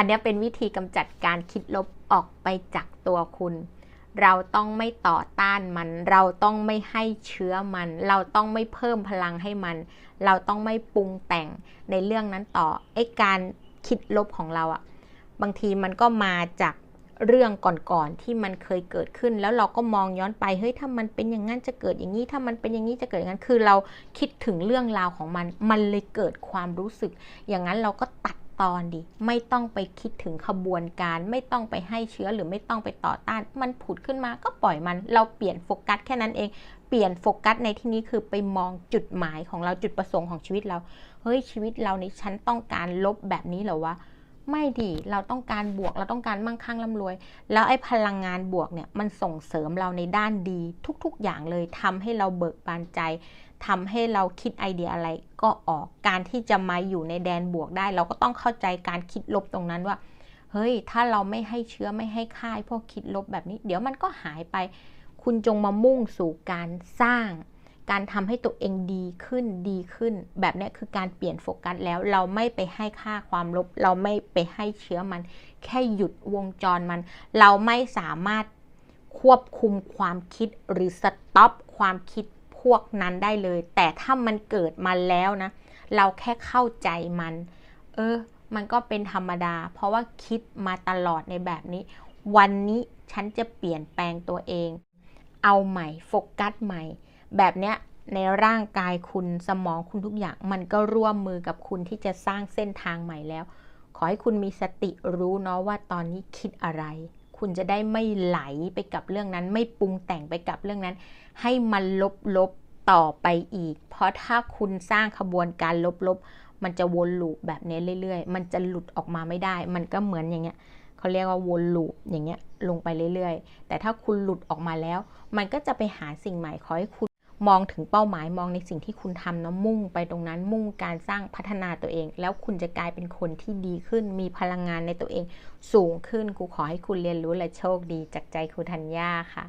อันนี้เป็นวิธีกำจัดการคิดลบออกไปจากตัวคุณ เราต้องไม่ต่อต้านมัน เราต้องไม่ให้เชื้อมัน เราต้องไม่เพิ่มพลังให้มัน เราต้องไม่ปรุงแต่งในเรื่องนั้นต่อไอ้การคิดลบของเราอะบางทีมันก็มาจากเรื่องก่อนๆที่มันเคยเกิดขึ้น แล้วเราก็มองย้อนไปเฮ้ยถ้ามันเป็นอย่างนั้นจะเกิดอย่างนี้ถ้ามันเป็นอย่างนี้จะเกิดอย่างนั้นคือเราคิดถึงเรื่องราวของมัน มันเลยเกิดความรู้สึก อย่างนั้นเราก็ตัด ตอนดิ ไม่ต้องไปคิดถึงขบวนการ ไม่ต้องไปให้เชื้อหรือไม่ต้องไปต่อต้าน มันผุดขึ้นมาก็ปล่อยมัน เราเปลี่ยนโฟกัสแค่นั้นเอง เปลี่ยนโฟกัสในที่นี้คือไปมองจุดหมายของเราจุดประสงค์ของชีวิตเรา เฮ้ยชีวิตเราในฉันต้องการลบแบบนี้เหรอวะ ไม่ดีเราต้องการบวกเราต้องการมั่งคั่งร่ำรวย แล้วไอ้พลังงานบวกเนี่ยมันส่งเสริมเราในด้านดีทุกๆอย่างเลยทำให้เราเบิกบานใจทำให้เราคิดไอเดียอะไรก็ออกการที่จะมาอยู่ในแดนบวกได้ เราก็ต้องเข้าใจการคิดลบตรงนั้นว่า เฮ้ย ถ้าเราไม่ให้เชื้อไม่ให้ค่ายพวกคิดลบแบบนี้ เดี๋ยวมันก็หายไป คุณจงมามุ่งสู่การสร้าง การทำให้ตัวเองดีขึ้นดีขึ้น แบบนี้คือการเปลี่ยนโฟกัสแล้วเราไม่ไปให้ค่าความลบ เราไม่ไปให้เชื้อมัน แค่หยุดวงจรมัน เราไม่สามารถควบคุมความคิดหรือสต็อปความคิดพวกนั้นได้เลย แต่ถ้ามันเกิดมาแล้วนะ เราแค่เข้าใจมัน เออ มันก็เป็นธรรมดา เพราะว่าคิดมาตลอดในแบบนี้ วันนี้ฉันจะเปลี่ยนแปลงตัวเอง เอาใหม่โฟกัสใหม่ แบบเนี้ยในร่างกายคุณสมองคุณทุกอย่าง มันก็ร่วมมือกับคุณที่จะสร้างเส้นทางใหม่แล้ว ขอให้คุณมีสติรู้เนาะว่าตอนนี้คิดอะไร คุณจะได้ไม่ไหลไปกับเรื่องนั้น ไม่ปรุงแต่งไปกับเรื่องนั้น ให้มันลบลบๆต่อไปอีก เพราะถ้าคุณสร้างขบวนการลบลบๆมันจะวนลูปแบบนี้เรื่อย ๆ มันจะหลุดออกมาไม่ได้ มันก็เหมือนอย่างเงี้ยเขาเรียกว่าวนลูปอย่างเงี้ยลงไปเรื่อยๆ แต่ถ้าคุณหลุดออกมาแล้ว มันก็จะไปหาสิ่งใหม่ขอให้คุณ มองถึงเป้าหมายมองในสิ่งที่คุณทำนะมุ่งไปตรงนั้นมุ่งการสร้างพัฒนาตัวเอง แล้วคุณจะกลายเป็นคนที่ดีขึ้น มีพลังงานในตัวเอง สูงขึ้นครูขอให้คุณเรียนรู้และโชคดีจากใจครูธัญญาค่ะ